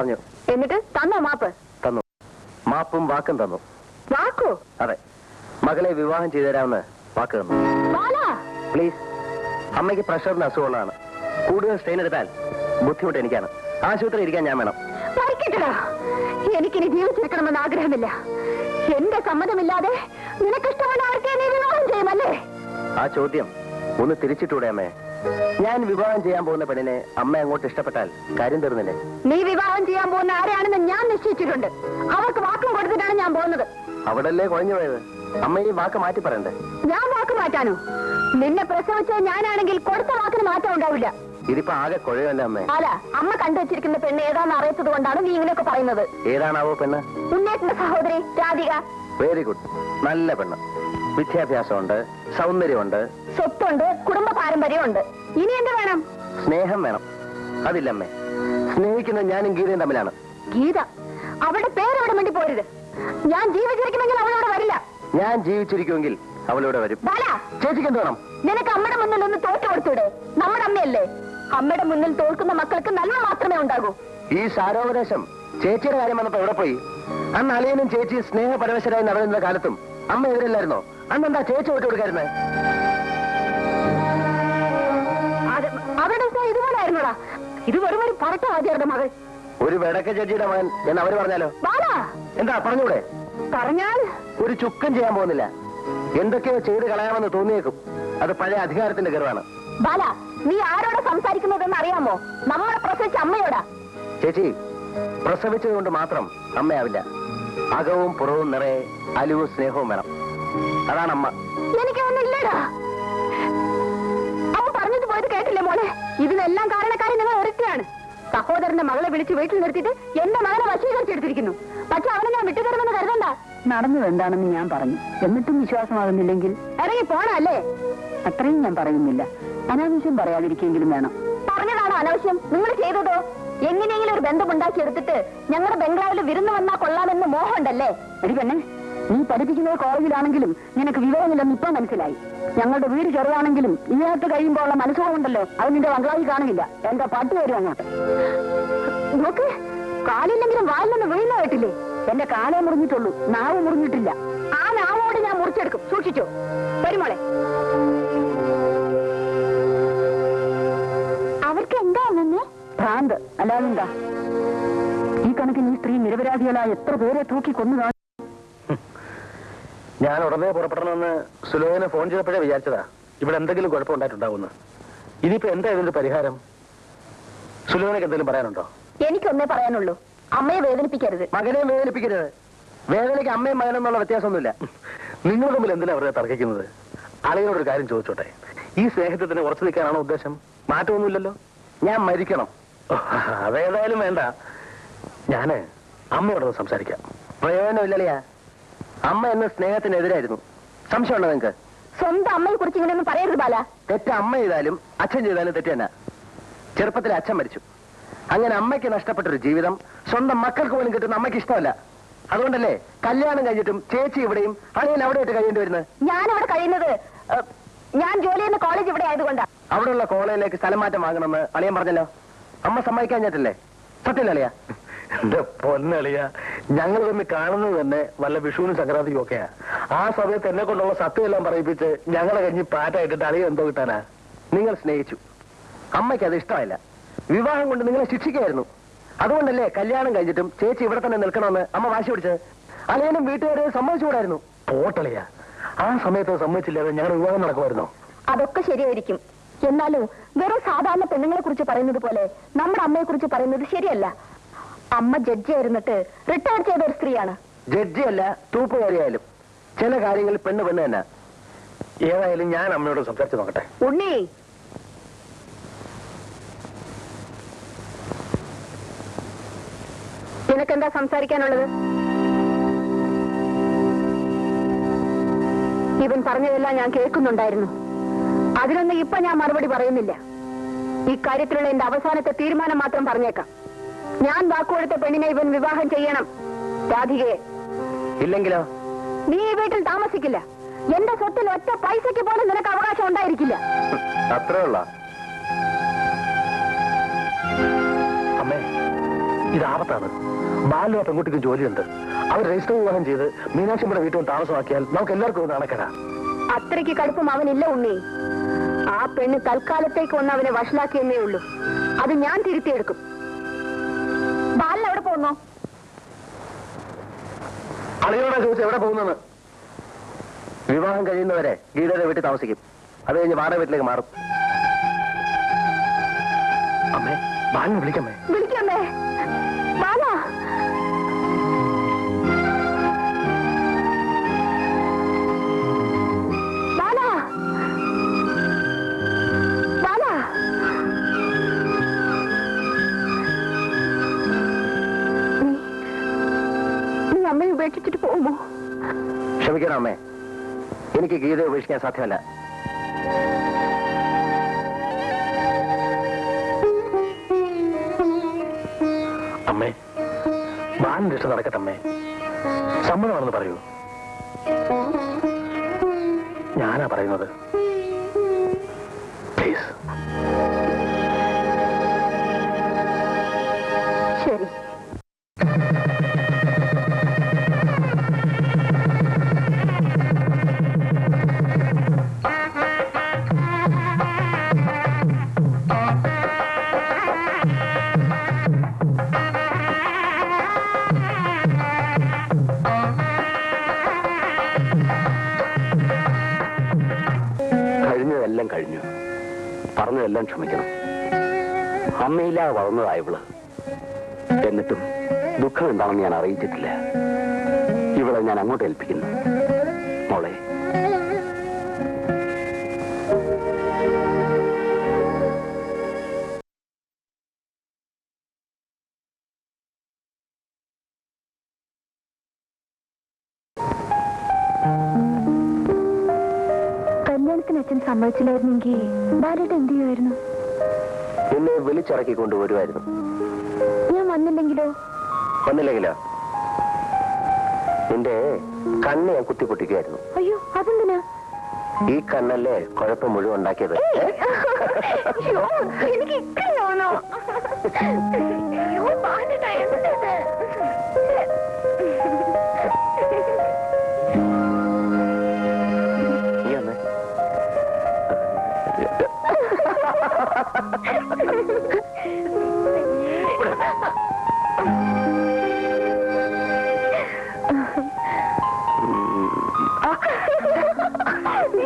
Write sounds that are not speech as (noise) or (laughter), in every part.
പറഞ്ഞോ. എന്നിട്ട് തന്നോ മാപ്പ്? തന്നു. മാപ്പും വാക്കും തന്നു. വാക്കോ? അതെ. മകളെ വിവാഹം ചെയ്തു തരാമെന്ന് വാക്ക് തന്നു. പ്ലീസ്. അമ്മയ്ക്ക് പ്രഷറിന് അസുഖമുള്ളതാണ്. കൂടുതൽ സ്ട്രെയിൻ എടുത്താൽ ബുദ്ധിമുട്ട് എനിക്കാണ്. ആശുപത്രി ഇരിക്കാൻ ഞാൻ വേണം. എനിക്കിനി ജീവിച്ചിരിക്കണമെന്ന് ആഗ്രഹമില്ല. എന്റെ സമ്മതമില്ലാതെ നിനക്കിഷ്ടമുള്ള ആർക്കേ നീ വിവാഹം ചെയ്യുമല്ലേ? ആ ചോദ്യം ഒന്ന് തിരിച്ചിട്ടൂടെ അമ്മേ. ഞാൻ വിവാഹം ചെയ്യാൻ പോകുന്ന പെണ്ണിനെ അമ്മ അങ്ങോട്ട് ഇഷ്ടപ്പെട്ടാൽ കാര്യം തീർന്നില്ലേ? നീ വിവാഹം ചെയ്യാൻ പോകുന്ന ആരെയാണെന്ന് ഞാൻ നിശ്ചയിച്ചിട്ടുണ്ട്. അവർക്ക് വാക്കും കൊടുത്തിട്ടാണ് ഞാൻ പോകുന്നത്. അവിടല്ലേ കുഴഞ്ഞു പോയത്? അമ്മ ഈ വാക്ക് മാറ്റി പറയണ്ടേ? ഞാൻ വാക്ക് മാറ്റാനോ? നിന്നെ പ്രസവിച്ച ഞാനാണെങ്കിൽ കൊടുത്ത വാക്കിന് മാറ്റം ഉണ്ടാവില്ല. ഇതിപ്പോ ആകെ കുഴയല്ലേ അമ്മ? അല്ല അമ്മ കണ്ടുവച്ചിരിക്കുന്ന പെണ്ണ് ഏതാണെന്ന് അറിയത്തത് കൊണ്ടാണ് നീ ഇങ്ങനെയൊക്കെ പറയുന്നത്. ഏതാണാവോ പെണ്ണ്? ഉന്നേറ്റിന്റെ സഹോദരി രാധിക. വെരി ഗുഡ് നല്ല പെണ്ണ്. വിദ്യാഭ്യാസമുണ്ട് സൗന്ദര്യമുണ്ട്. സ്വത്തുണ്ട് കുടുംബ പാരമ്പര്യമുണ്ട്. ഇനി എന്ത് വേണം? സ്നേഹം വേണം. അതില്ലമ്മേ സ്നേഹിക്കുന്ന ഞാനും ഗീതയും തമ്മിലാണ്. ഗീത അവളുടെ പേരവിടെ വേണ്ടി പോരുത്. ഞാൻ ജീവിച്ചിരിക്കുമെങ്കിൽ അവളവിടെ വരില്ല. ഞാൻ ജീവിച്ചിരിക്കുമെങ്കിൽ അവളിവിടെ വരും. ചേച്ചിക്ക് എന്ത് വേണം? നിനക്ക് അമ്മയുടെ മുന്നിൽ ഒന്ന് തോറ്റു കൊടുത്തൂടെ? നമ്മുടെ അമ്മയല്ലേ? അമ്മയുടെ മുന്നിൽ തോൽക്കുന്ന മക്കൾക്ക് നന്മ മാത്രമേ ഉണ്ടാകൂ. ഈ സാരോപദേശം ചേച്ചിയുടെ കാര്യം വന്നപ്പോ എവിടെ പോയി? അന്ന് അളിയനും ചേച്ചി സ്നേഹപരവശരായി നടന്നിരുന്ന കാലത്തും അമ്മ എതിരല്ലായിരുന്നോ അന്ന് എന്താ ചേച്ചി വിട്ടു കൊടുക്കായിരുന്നേ? അവരുടെ സ്നേഹം ഇതുപോലായിരുന്നോടാ ഇത് വെറും ഒരു പറട്ട മകൾ. ഒരു വെടക്ക ചേച്ചിയുടെ മകൻ എന്ന് അവർ പറഞ്ഞാലോ? എന്താ പറഞ്ഞൂടെ? പറഞ്ഞാൽ? ഒരു ചുക്കം ചെയ്യാൻ പോകുന്നില്ല. എന്തൊക്കെയോ ചെയ്ത് കളയാമെന്ന് തോന്നിയേക്കും. അത് പഴയ അധികാരത്തിന്റെ ഗർവാണ്. ബാല നീ ആരോടാ സംസാരിക്കുന്നതെന്ന് അറിയാമോ? നമ്മളെ പ്രസവിച്ച അമ്മയോടാ. ചേച്ചി പ്രസവിച്ചത് കൊണ്ട് മാത്രം അമ്മയാവില്ല. അകവും പുറവും നിറയെ അലിവും സ്നേഹവും വേണം. അതാണ് അമ്മ. എനിക്കൊന്നുമില്ലടാ അമ്മ പറഞ്ഞത് പോയത് കേട്ടില്ലേ മോളെ? ഇതിനെല്ലാം കാരണക്കാരൻ നിങ്ങൾ ഒരുത്തിയാണ് സഹോദരന്റെ മകളെ വിളിച്ച് വീട്ടിൽ നിർത്തിയിട്ട് എന്റെ മകനെ വശീകരിച്ചെടുത്തിരിക്കുന്നു. പക്ഷെ അവനെ ഞാൻ വിട്ടുതരുമെന്ന് കരുതണ്ട. നടന്നത് എന്താണെന്ന് ഞാൻ പറഞ്ഞു. എന്നിട്ടും വിശ്വാസമാകുന്നില്ലെങ്കിൽ? ഇറങ്ങി പോണല്ലേ? അത്രയും ഞാൻ പറയുന്നില്ല. അനാവശ്യം പറയാതിരിക്കെങ്കിലും വേണം. പറഞ്ഞതാണോ അനാവശ്യം? നിങ്ങൾ ചെയ്തതോ? എങ്ങനെയെങ്കിലും ഒരു ബന്ധമുണ്ടാക്കിയെടുത്തിട്ട് ഞങ്ങളുടെ ബംഗ്ലാവിൽ വിരുന്ന് വന്നാ കൊള്ളാമെന്ന് മോഹമുണ്ടല്ലേ? എടി പെണ്ണെ നീ പഠിപ്പിക്കുന്നത് കോളേജിലാണെങ്കിലും നിനക്ക് വിവരമില്ലെന്ന് ഇപ്പൊ മനസ്സിലായി. ഞങ്ങളുടെ വീട് ചെറുതാണെങ്കിലും ഇതിനകത്ത് കഴിയുമ്പോൾ ഉള്ള മനസ്സുകൊണ്ടല്ലോ അത് നിന്റെ ബംഗ്ലാവിൽ കാണില്ല എന്റെ പട്ടി വരും അങ്ങോട്ട്. നോക്ക് കാലില്ലെങ്കിലും വാലിലൊന്ന് വീഴുന്ന കേട്ടില്ലേ? എന്റെ കാലേ മുറിഞ്ഞിട്ടുള്ളൂ നാവ് മുറിഞ്ഞിട്ടില്ല. ആ നാവോട് ഞാൻ മുറിച്ചെടുക്കും. സൂക്ഷിച്ചോ. വരുമോളെ ഭ്രാന്ത് അല്ലാതെന്താ? ഈ കണക്കിന് ഈ സ്ത്രീ നിരപരാധികളായ എത്ര പേരെ തൂക്കി കൊന്നു കാണും ഞാൻ ഉടനെ പുറപ്പെടണമെന്ന് സുലോചന ഫോൺ ചെയ്തപ്പോഴേ വിചാരിച്ചതാ. ഇവിടെ എന്തെങ്കിലും കുഴപ്പമുണ്ടായിട്ടുണ്ടാവുമെന്ന് ഇനിയിപ്പോ എന്താ ഇതിന്റെ പരിഹാരം? സുലോചനക്ക് എന്തെങ്കിലും പറയാനുണ്ടോ? എനിക്കൊന്നേ പറയാനുള്ളൂ. അമ്മയെ വേദനിപ്പിക്കരുത്. മകനെ വേദനിപ്പിക്കരുത്. വേദനയ്ക്ക് അമ്മയും മകനും എന്നുള്ള വ്യത്യാസമൊന്നുമില്ല. നിങ്ങൾ തമ്മിൽ എന്തിനാ അവരെ തർക്കിക്കുന്നത്? അളിയനോടൊരു കാര്യം ചോദിച്ചോട്ടെ? ഈ സ്നേഹത്തെ തന്നെ ഉറച്ചു നിൽക്കാനാണോ ഉദ്ദേശം? മാറ്റമൊന്നുമില്ലല്ലോ? ഞാൻ മരിക്കണം. അതേതായാലും വേണ്ട. ഞാൻ അമ്മയോടൊന്ന് സംസാരിക്കാം. പ്രയോജനമില്ലല്ലയാ. അമ്മ എന്ന സ്നേഹത്തിനെതിരായിരുന്നു. സംശയമുണ്ടോ നിങ്ങക്ക്? സ്വന്തം അമ്മയെ കുറിച്ച് ഇങ്ങനെയൊന്നും പറയരുത് ബാല. തെറ്റ അമ്മ ചെയ്താലും അച്ഛൻ ചെയ്താലും തെറ്റ് തന്നെ. ചെറുപ്പത്തിൽ അച്ഛൻ മരിച്ചു. അങ്ങനെ അമ്മയ്ക്ക് നഷ്ടപ്പെട്ട ഒരു ജീവിതം സ്വന്തം മക്കൾക്ക് പോലും കിട്ടുന്ന അമ്മയ്ക്ക് ഇഷ്ടമല്ല. അതുകൊണ്ടല്ലേ കല്യാണം കഴിഞ്ഞിട്ടും ചേച്ചി ഇവിടെയും അളിയൻ അവിടെ ഇട്ട് കഴിയേണ്ടി വരുന്നത്? ഞാനിവിടെ കഴിയുന്നത് ഞാൻ ജോലി ചെയ്യുന്ന കോളേജ് ഇവിടെ ആയതുകൊണ്ടാണ് അവിടെയുള്ള കോളേജിലേക്ക് സ്ഥലം മാറ്റം വാങ്ങണമെന്ന് അളിയൻ പറഞ്ഞല്ലോ. അമ്മ സമ്മതിക്കാൻ സത്യല്ലേ അളിയ. എന്റെ പൊന്നളിയ ഞങ്ങൾ തമ്മിൽ കാണുന്നത് തന്നെ വല്ല വിഷുവിനും സംക്രാന്തിക്കും ഒക്കെയാ. ആ സമയത്ത് എന്നെ കൊണ്ടുള്ള സത്യം എല്ലാം പറയിപ്പിച്ച് ഞങ്ങളെ കഴിഞ്ഞ് പാറ്റായിട്ടിട്ട് അളിയ എന്തോ കിട്ടാനാ? നിങ്ങൾ സ്നേഹിച്ചു. അമ്മയ്ക്ക് അത് ഇഷ്ടമായില്ല. വിവാഹം കൊണ്ട് നിങ്ങളെ ശിക്ഷിക്കായിരുന്നു അതുകൊണ്ടല്ലേ കല്യാണം കഴിഞ്ഞിട്ടും ചേച്ചി ഇവിടെ തന്നെ നിൽക്കണമെന്ന് അമ്മ വാശി പിടിച്ചത്? അളിയനും വീട്ടുകാരെ സമ്മതിച്ചുകൂടായിരുന്നു? പോട്ടളിയ ആ സമയത്ത് സമ്മതിച്ചില്ലാതെ ഞങ്ങളുടെ വിവാഹം നടക്കുമായിരുന്നോ? അതൊക്കെ ശരിയായിരിക്കും. എന്നാലും വെറും സാധാരണ പെണ്ണുങ്ങളെ കുറിച്ച് പറയുന്നത് പോലെ നമ്മുടെ അമ്മയെ കുറിച്ച് പറയുന്നത് ശരിയല്ല. അമ്മ ജഡ്ജി ആയിരുന്നിട്ട് റിട്ടയർ ചെയ്ത ഒരു സ്ത്രീയാണ്. ജഡ്ജി അല്ല തൂപ്പുകാരിയായാലും. ചില കാര്യങ്ങളിൽ പെണ്ണ് പെണ്ണ് തന്നെ. ഏതായാലും ഞാൻ അമ്മയോട് സംസാരിച്ചു നോക്കട്ടെ. ഉണ്ണി. നിനക്കെന്താ സംസാരിക്കാനുള്ളത്? ഇവൻ പറഞ്ഞതെല്ലാം ഞാൻ കേൾക്കുന്നുണ്ടായിരുന്നു. അതിനൊന്നും ഇപ്പൊ ഞാൻ മറുപടി പറയുന്നില്ല. ഈ കാര്യത്തിലുള്ള എന്റെ അവസാനത്തെ തീരുമാനം മാത്രം പറഞ്ഞേക്കാം. ഞാൻ വാക്കുകൊടുത്ത പെണ്ണിനെ ഇവൻ വിവാഹം ചെയ്യണം. രാധികയെ. ഇല്ലെങ്കിലോ? നീ ഈ വീട്ടിൽ താമസിക്കില്ല. എന്റെ സ്വത്തിൽ ഒറ്റ പൈസയ്ക്ക് പോലും നിനക്ക് അവകാശം ഉണ്ടായിരിക്കില്ല. അത്രേ ഉള്ള? അമ്മേ ഇത് ആപത്താണ്. ബാലു ആ പെൺകുട്ടിക്ക് ജോലിയുണ്ട്. അവർ രജിസ്റ്റർ വിവാഹം ചെയ്ത് മീനാക്ഷിയുടെ വീട്ടിൽ താമസമാക്കിയാൽ നമുക്ക് എല്ലാവർക്കും അത്രയ്ക്ക് കടുപ്പം അവനില്ല ഉണ്ണി. ആ പെണ്ണ് തൽക്കാലത്തേക്ക് ഒന്ന് അവനെ വഷളാക്കിയെന്നേ ഉള്ളൂ. അത് ഞാൻ തിരുത്തിയെടുക്കും. ബാലൻ എവിടെ പോന്നോ അറിയോടാ ചോദിച്ചു എവിടെ പോകുന്നു വിവാഹം കഴിയുന്നവരെ ഗീതയുടെ വീട്ടിൽ താമസിക്കും. അത് കഴിഞ്ഞ് വാടക വീട്ടിലേക്ക് മാറും. അമ്മേ ബാലിനെ വിളിക്കമ്മേ. വിളിക്കമ്മേ. അമ്മേ എനിക്ക് ഗീതയെ ഉപേക്ഷിക്കാൻ സാധ്യമല്ല. അമ്മേ രക്ഷ നടക്കട്ടെ അമ്മേ. സമ്മതമാണെന്ന് പറയൂ. ഞാനാ പറയുന്നത്. പറഞ്ഞതെല്ലാം ക്ഷമിക്കണം. അമ്മയില്ലാതെ വളർന്നതായവൾ എന്നിട്ടും ദുഃഖം എന്താണെന്ന് ഞാൻ അറിയിച്ചിട്ടില്ല. ഇവളെ ഞാൻ അങ്ങോട്ട് ഏൽപ്പിക്കുന്നു. സമ്മതിച്ചില്ലായിരുന്നെങ്കിൽ ബാലേട്ട് എന്ത് ചെയ്യുമായിരുന്നു? എന്നെ വിളിച്ചിറക്കി കൊണ്ടുവരുമായിരുന്നു. ഞാൻ വന്നില്ലെങ്കിലോ? വന്നില്ലെങ്കിലോ? നിന്റെ കണ്ണ് ഞാൻ കുത്തിപ്പൊട്ടിക്കുമായിരുന്നു. അയ്യോ അതെന്തിനാ? ഈ കണ്ണല്ലേ കുഴപ്പം മുഴുവൻ ഉണ്ടാക്കിയത്? എനിക്ക്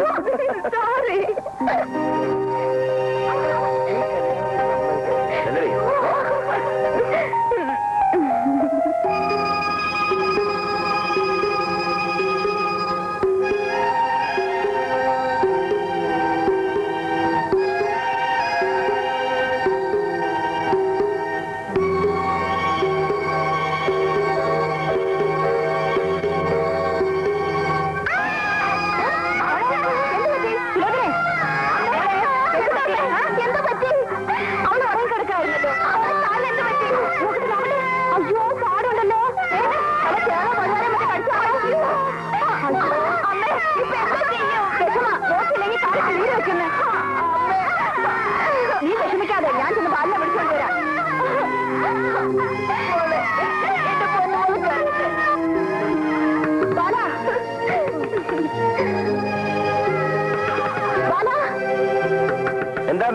(laughs) sorry.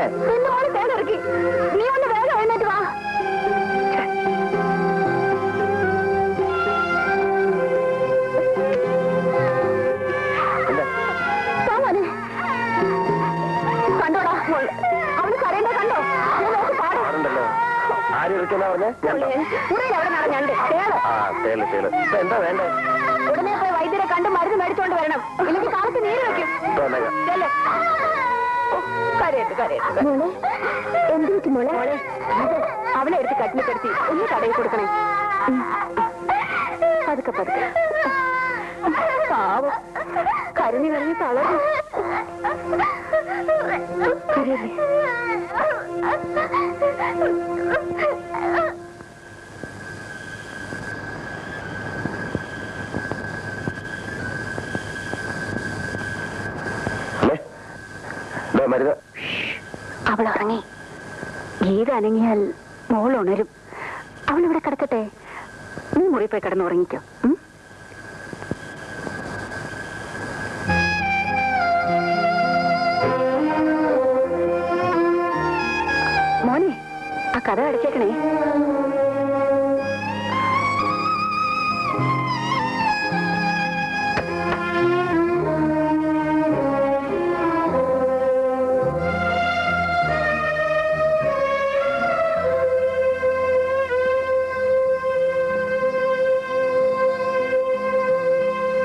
അമ്മേ നിന്റെ മോൾ നീ ഒന്ന് വേഗം എഴുന്നേറ്റ് വാ. കണ്ടോടാ. അവൾ കരയണ്ട കണ്ടോ? ഞാൻ നോക്ക് പാടും. ആരുണ്ടല്ലോ? ആര് ഇരിക്കുന്ന പറഞ്ഞേ? ഞണ്ടോ മുറിയിൽ അവിടെ നടഞ്ഞണ്ട് തേൾ. ആ തേൽ ഇപ്പൊ എന്താ വേണ്ടേ? ഉടനെ പോയി വൈദ്യരെ കണ്ട് മരുന്ന് മേടിച്ചോണ്ട് വരണം. ഇല്ലെങ്കിൽ കാലത്ത് നീര് വെക്കും. ഇപ്പൊ വന്നേക്കാം. ചെല്ല്. എന്ത് മോളെ? അവളെ എടുത്ത് കട്ടിൽ കിടത്തി ഒന്ന് കടയിൽ കൊടുക്കണേ. പതുക്കെ പതുക്കെ. പാവം. കരഞ്ഞു കരഞ്ഞ് തളർന്നു. ശരിയല്ലേ മരുന്ന് അവൾ ഉറങ്ങി. ഗീത അനങ്ങിയാൽ മോൾ ഉണരും. അവൾ ഇവിടെ കിടക്കട്ടെ. നീ മുറി പോയി കിടന്ന് ഉറങ്ങിക്കോ? മോനെ ആ കഥ അടച്ചേക്കണേ.